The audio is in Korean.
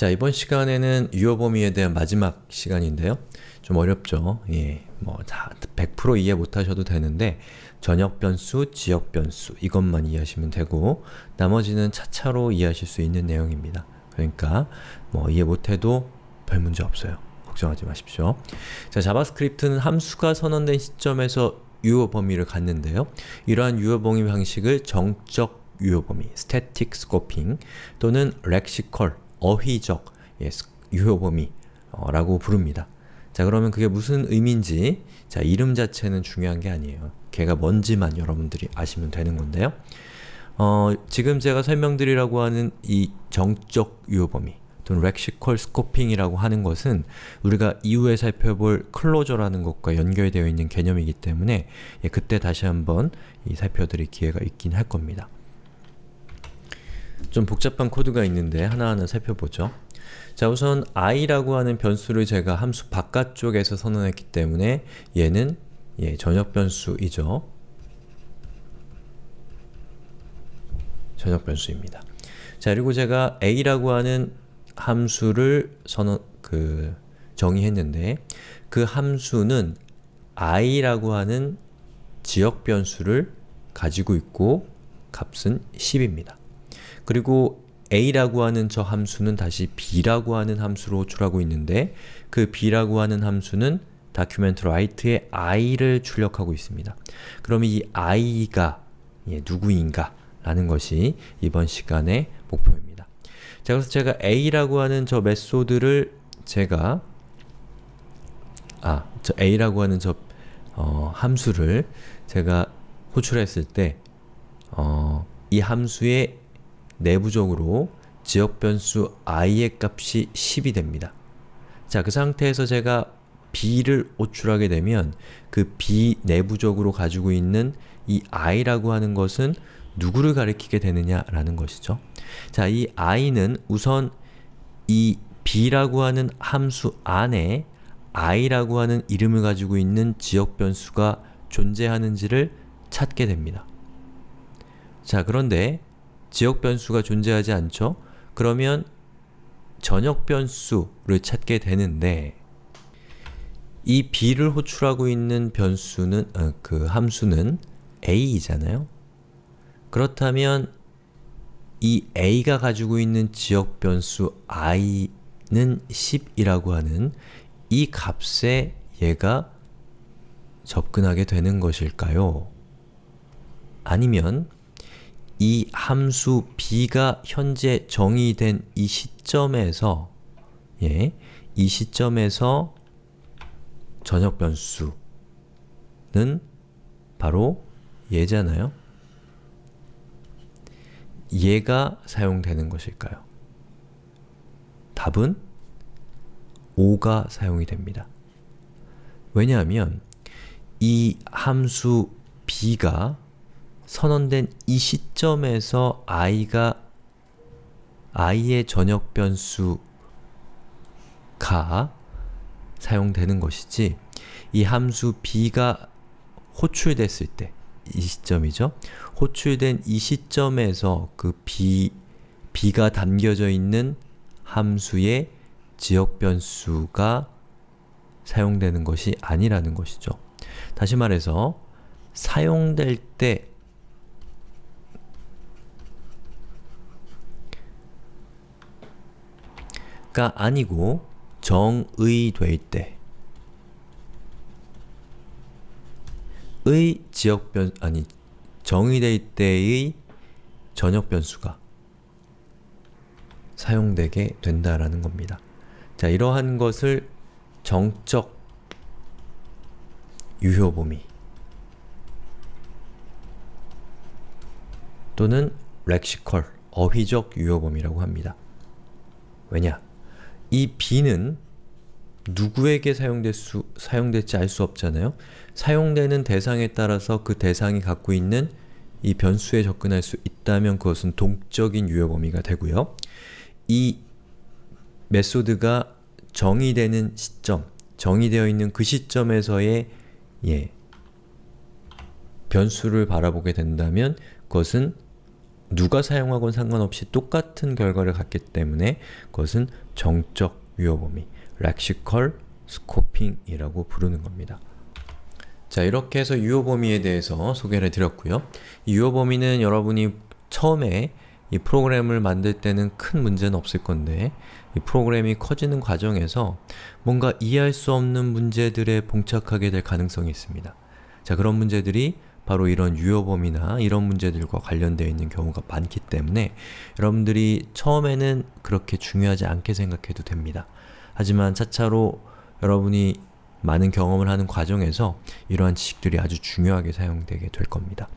자, 이번 시간에는 유효 범위에 대한 마지막 시간인데요. 좀 어렵죠. 예. 뭐, 다 100% 이해 못 하셔도 되는데, 전역 변수, 지역 변수, 이것만 이해하시면 되고, 나머지는 차차로 이해하실 수 있는 내용입니다. 그러니까, 뭐, 이해 못 해도 별 문제 없어요. 걱정하지 마십시오. 자, 자바스크립트는 함수가 선언된 시점에서 유효 범위를 갖는데요. 이러한 유효 범위 방식을 정적 유효 범위, static scoping 또는 lexical, 어휘적 예, 스- 유효 범위라고 부릅니다. 자, 그러면 그게 무슨 의미인지 자, 이름 자체는 중요한 게 아니에요. 걔가 뭔지만 여러분들이 아시면 되는 건데요. 어, 지금 제가 설명드리라고 하는 이 정적 유효 범위 또는 lexical scoping이라고 하는 것은 우리가 이후에 살펴볼 클로저라는 것과 연결되어 있는 개념이기 때문에 예, 그때 다시 한번 이 살펴드릴 기회가 있긴 할 겁니다. 좀 복잡한 코드가 있는데 하나하나 살펴보죠. 자 우선 i라고 하는 변수를 제가 함수 바깥쪽에서 선언했기 때문에 얘는 예, 전역 변수이죠. 전역 변수입니다. 자 그리고 제가 a라고 하는 함수를 선언 그 정의했는데 그 함수는 i라고 하는 지역 변수를 가지고 있고 값은 10입니다. 그리고 a라고 하는 저 함수는 다시 b라고 하는 함수로 호출하고 있는데 그 b라고 하는 함수는 다큐멘트 라이트에 i를 출력하고 있습니다. 그럼 이 i가 예, 누구인가 라는 것이 이번 시간의 목표입니다. 자, 그래서 제가 a라고 하는 저 메소드를 제가 아, 저 a라고 하는 저 어, 함수를 제가 호출했을 때 어, 이 함수의 내부적으로 지역 변수 i의 값이 10이 됩니다. 자, 그 상태에서 제가 b를 호출하게 되면 그 b 내부적으로 가지고 있는 이 i라고 하는 것은 누구를 가리키게 되느냐라는 것이죠. 자, 이 i는 우선 이 b라고 하는 함수 안에 i라고 하는 이름을 가지고 있는 지역 변수가 존재하는지를 찾게 됩니다. 자, 그런데 지역 변수가 존재하지 않죠? 그러면 전역 변수를 찾게 되는데 이 b를 호출하고 있는 변수는 어, 그 함수는 a이잖아요. 그렇다면 이 a가 가지고 있는 지역 변수 i는 10이라고 하는 이 값에 얘가 접근하게 되는 것일까요? 아니면 이 함수 b가 현재 정의된 이 시점에서 예, 이 시점에서 전역 변수는 바로 얘잖아요. 얘가 사용되는 것일까요? 답은 5가 사용이 됩니다. 왜냐하면 이 함수 b가 선언된 이 시점에서 i가 i의 전역 변수가 사용되는 것이지 이 함수 b가 호출됐을 때 이 시점이죠. 호출된 이 시점에서 그 b, b가 담겨져 있는 함수의 지역 변수가 사용되는 것이 아니라는 것이죠. 다시 말해서 사용될 때 가 아니고 정의 될 때 의 지역 변 아니 정의될 때의 전역 변수가 사용되게 된다라는 겁니다. 자, 이러한 것을 정적 유효 범위 또는 렉시컬 어휘적 유효 범위라고 합니다. 왜냐? 이 b는 누구에게 사용될 수, 사용될지 알 수 없잖아요. 사용되는 대상에 따라서 그 대상이 갖고 있는 이 변수에 접근할 수 있다면 그것은 동적인 유효 범위가 되고요. 이 메소드가 정의되는 시점, 정의되어 있는 그 시점에서의 예, 변수를 바라보게 된다면 그것은 누가 사용하건 상관없이 똑같은 결과를 갖기 때문에 그것은 정적 유효 범위, lexical scoffing이라고 부르는 겁니다. 자 이렇게 해서 유효 범위에 대해서 소개를 해드렸고요. 이 유효 범위는 여러분이 처음에 이 프로그램을 만들 때는 큰 문제는 없을 건데 이 프로그램이 커지는 과정에서 뭔가 이해할 수 없는 문제들에 봉착하게 될 가능성이 있습니다. 자 그런 문제들이 바로 이런 유효 범위나 이런 문제들과 관련되어 있는 경우가 많기 때문에 여러분들이 처음에는 그렇게 중요하지 않게 생각해도 됩니다. 하지만 차차로 여러분이 많은 경험을 하는 과정에서 이러한 지식들이 아주 중요하게 사용되게 될 겁니다.